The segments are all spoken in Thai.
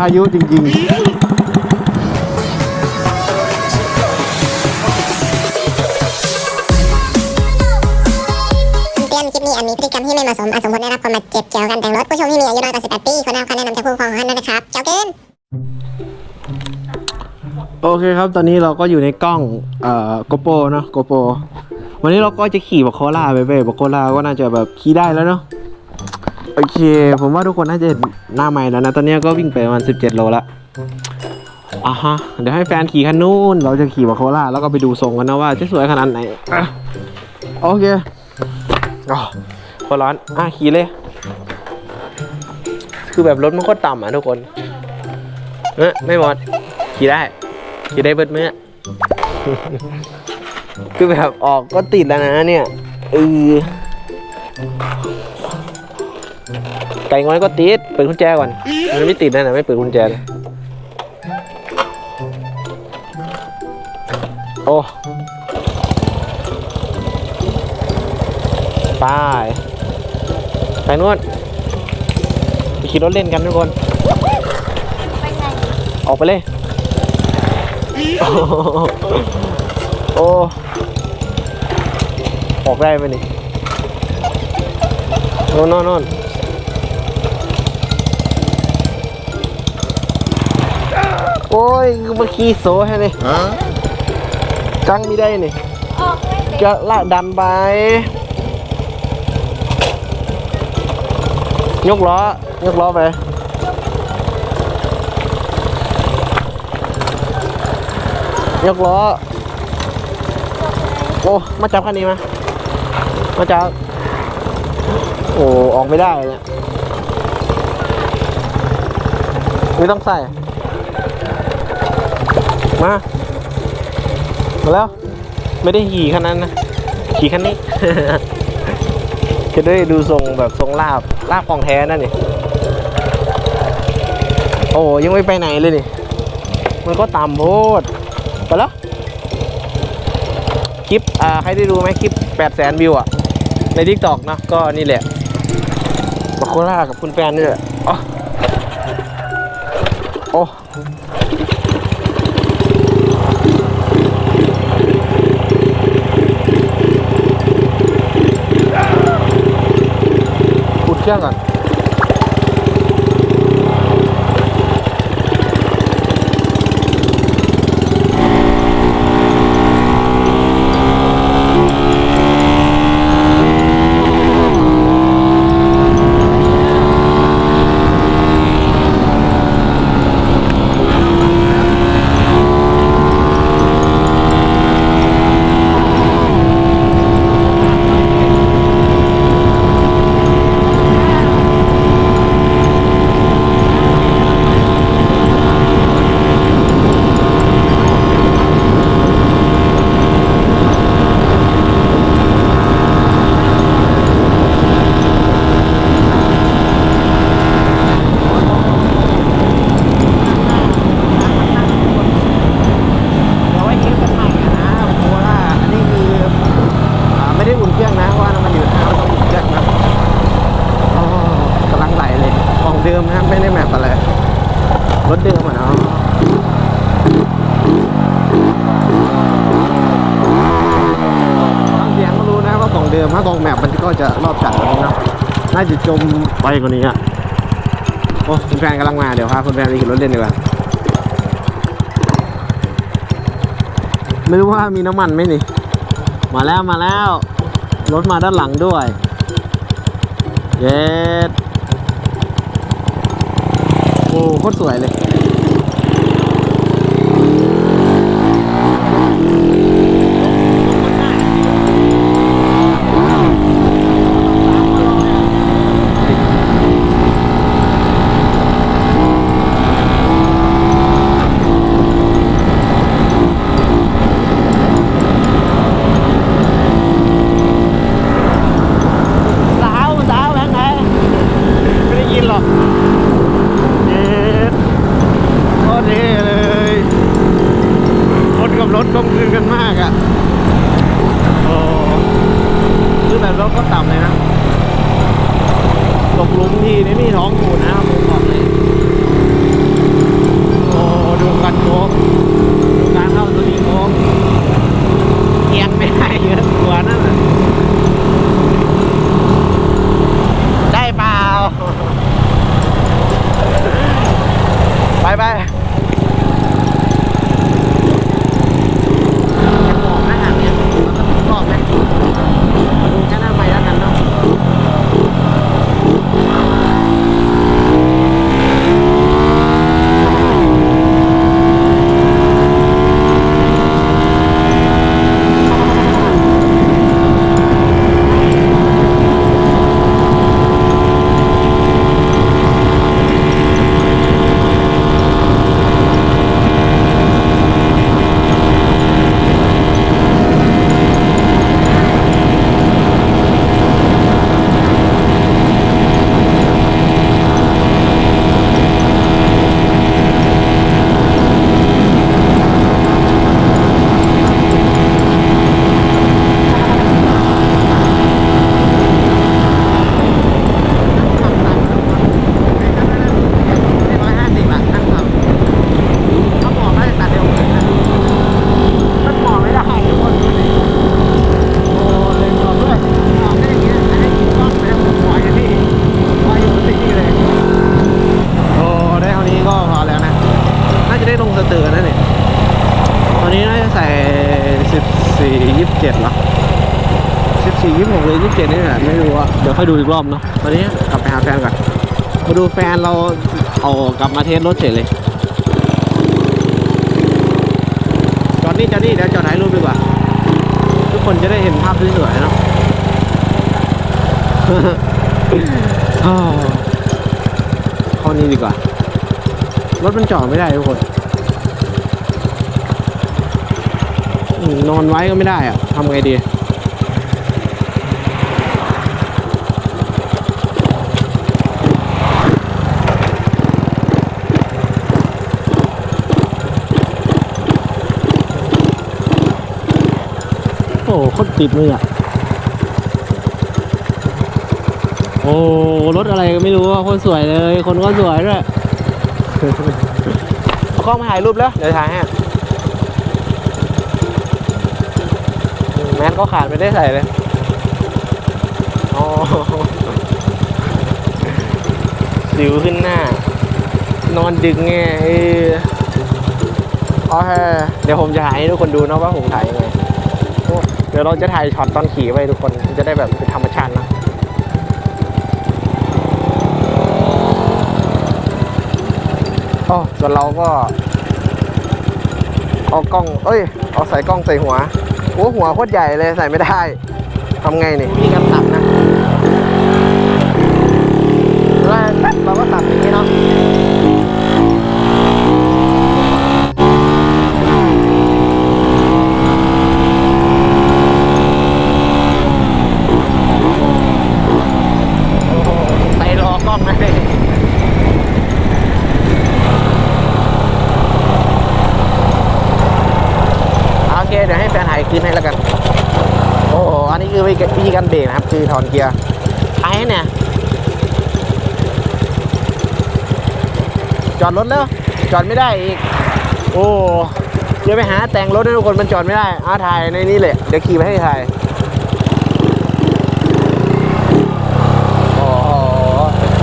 พายุจริง เตือนคลิปนี้อาจมีพฤติกรรมที่ไม่เหมาะสมอาจสมควรได้รับความบาดเจ็บเกี่ยวกับการแต่งรถผู้ชมที่มีอายุน้อยกว่า18ปีควรได้รับคำแนะนำจากผู้ปกครองของท่านด้วยนะครับเจ้าเกิน ๆ โอเคครับ ตอนนี้เราก็อยู่ในกล้องเอ่อโกโปรเนาะโกโปรวันนี้เราก็จะขี่บักโคล่าไปเว้ยบักโคล่าก็น่าจะแบบขี่ได้แล้วเนาะ โอเค ผมว่าทุกคนน่าจะเห็นหน้าใหม่แล้วนะ ตอนนี้ก็วิ่งไปประมาณ 17 โลละอะฮะ เดี๋ยวให้แฟนขี่คันนู้น เราจะขี่บักโคล่าแล้วก็ไปดูทรงกันนะว่าจะสวยขนาดไหนอะโอเคอ๋อพอร้อน อะ ขี่เลย คือแบบรถมันโคตรต่ำอะทุกคนเออไม่หมด ขี่ได้ ขี่ได้เบิดเมื่อ คือแบบออกก็ติดแล้วนะเนี่ยเออ ไก่ง้อยก็ติด เปิดกุญแจก่อน มันไม่ติดนะนะไม่เปิดกุญแจเลยโอ้ไปไปนู่นไปขี่รถเล่นกันทุกคน ออกไปเลย โอ้ ออกได้ไหมนี่น่นน่น โอ้ยกูมาขี่โซ่ให้นี่จังไม่ได้นี่จะละดันไป ยกล้อ ยกล้อไปยกล้อ โอ้ มาจับคันนี้มา มาจับ โอ้ ออกไม่ได้เนี่ย ไม่ต้องใส่ มา มาแล้ว ไม่ได้ขี่คันนั้นนะ ขี่คันนี้ จะได้ดูทรงแบบทรงลาบ ลาบของแท้นั่นนี่ โอ้ยังไม่ไปไหนเลยนี่ มันก็ต่ำโพด ไปแล้ว คลิป อ่า ใครได้ดูไหมคลิป8แสนวิวอะ ในทิกตอกนะ ก็นี่แหละมาโครากับคุณแฟนนี่แหละอ๋อโอ้ อุดเครื่องก่อน เดี๋ยวไว้คลิปกันใหม่นะเพราะว่าอันนี้คืออ่าไม่ได้อุ่นเครื่องนะเพราะว่าน้ำมันอยู่นะเราต้องอุ่นเครื่องนะโอ้กำลังไหลเลยของเดิ มนะไม่ได้แมปอะไรรถเดิมอะเนาะฟังเสียงก็รู้นะว่าของเดิมถ้าของแมปมันก็จะรอบจัดกว่านี้เนาะน่าจะจมไปกว่านี้อะโอ้คุณแฟนกำลังมาเดี๋ยวพาคุณแฟนไปขี่รถเล่นดีกว่าไม่รู้ว่ามีน้ำมันไหมนี่ มาแล้วมาแล้ว รถมาด้านหลังด้วย เย็ด โอ้โคตรสวยเลย แต่รถก็ต่ำเลยนะตกลุมทีนี่มีท้องอูนะผมบอกเลยโอ้ดูกันโค้งดูการเข้าสตีโค้งเกียงไม่ได้เยอะกว่านั่นได้เปล่า ไปไป เจ็ดหรอสิบสี่ยี่สิบหกหรือยี่สิบเจ็ดนี่แหละไม่รู้อะเดี๋ยวค่อยดูอีกรอบเนาะตอนนี้กลับไปหาแฟนก่อนมาดูแฟนเราเอากลับมาเทสรถเฉยเลยจอดนี่จอดนี่เดี๋ยวจอดถ่ายรูปดีกว่า ทุกคนจะได้เห็นภาพสวยๆเนาะอ้เข้านี่ดีกว่า รถมันจอดไม่ได้ทุกคนอืม นอนไว้ก็ไม่ได้อะทำไงดี โอ้คตรติดเลยอะ โอ้รถอะไรก็ไม่รู้ว่าคนสวยเลย คนก็สวยด้วย กล้องมาถ่ายรูปแล้ว เดี๋ยวถ่ายให้อืม แมสก็ขาดไม่ได้ใส่เลยอ๋อสิวขึ้นหน้า นอนดึกไงเออโอเคเดี๋ยวผมจะถ่ายให้ทุกคนดูนะว่าผมถ่ายยังไงเดี๋ยวเราจะถ่ายช็อตตอนขี่ไว้ทุกคนมันจะได้แบบเป็นธรรมชาตินะอ๋อส่วนเราก็ เอากล้อง เอ้ย เอาใส่กล้องใส่หัว โอ้หัวโคตรใหญ่เลยใส่ไม่ได้ทำไงนี่มีการตัดนะแล้วตัดเราก็ตัดอย่างนี้เนาะ ใส่รอกล้องนะเลยโอเค เดี๋ยวให้แฟนถ่ายคืนให้แล้วกัน โอ้โห อันนี้คือ วิธีการเบรกนะครับ คือถอนเกียร์ท้ายให้เนี่ย จอดรถแล้ว จอดไม่ได้อีก โอ้เดี๋ยวไปหาแต่งรถให้ทุกคนมันจอดไม่ได้อาถ่ายในนี้เลยเดี๋ยวขี่ไปให้ถ่ายโอ้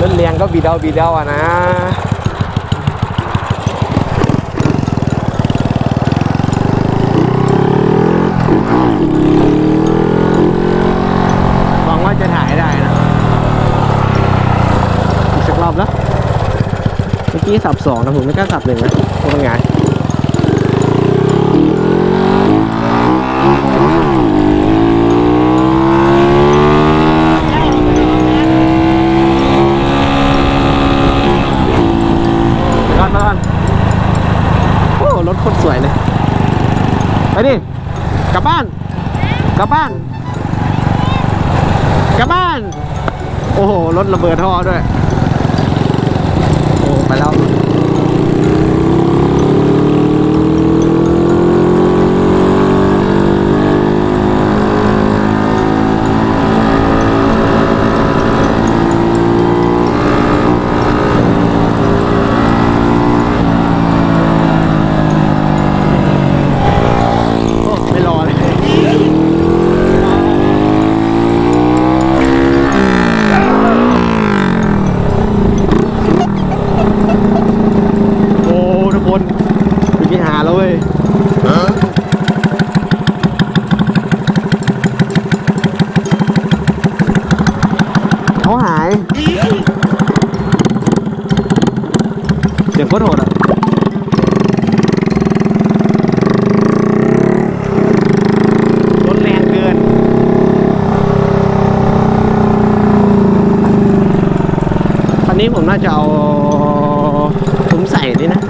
รถเลียงก็บีดเอาบีดเอาอะนะ หวังว่าจะถ่ายได้นะ อีกสักรอบแล้วเมื่อ กี้สับสองนะผมไม่กล้าสับหนึ่งนะเป็นไงก่อนก่อนโอ้รถโคตรสวยเลย ไปดิ กลับบ้าน กลับบ้าน กลับบ้าน โอ้โห รถระเบิดท่อด้วย โอ้ไปแล้ว เสียงโคตรโหดอะรถแรงเกิน ตอนนี้ผมน่าจะเอาผมใส่นี่นะ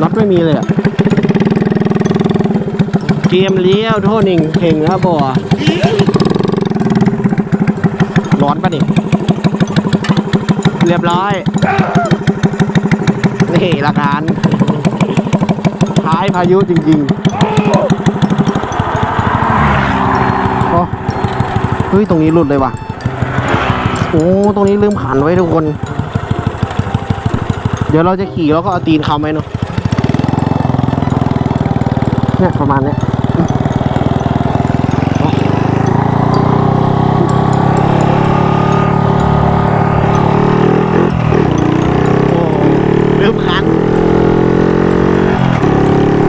น็อตไม่มีเลยอะเกมเลี้ยวโทษหนิงเข่งแล้วบ่ร้อนปะนี่ เรียบร้อย นี่ละกันท้ายพายุจริงๆโอ้เฮ้ย ตรงนี้หลุดเลยว่ะ โอ้ ตรงนี้ลืมขันไว้ทุกคน เดี๋ยวเราจะขี่แล้วก็เอาตีนคำไว้เนาะเนี่ยประมาณเนี้ย ลืมขัน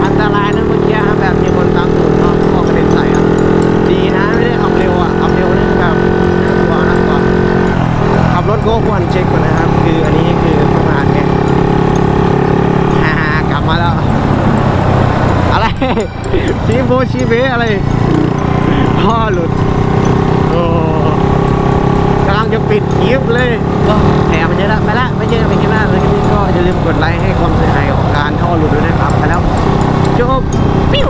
อันตรายนะเมื่อกี้ครับแบบมีคนตามตูดเนาะพ่อกระเด็นใส่อะดีนะไม่ได้ขับเร็วอะขับเร็วนี่คือแบบน่ากลัวนะก่อนขับรถก็ควรเช็คก่อนนะครับ คืออันนี้คือประมาณเนี้ยฮ่ากลับมาแล้ว อะไรชีโบชีเบอะไรพ่อหลุดโอ้กำลังจะปิดคลิปเลยก็แหมมันเยอะละไปละไม่เจอกันในคลิปหน้าเลยคลิปนี้ก็ อย่าลืมกดไลค์ให้ความเสียหายของการท่อหลุดด้วยนะครับไปแล้วจบปิ้ว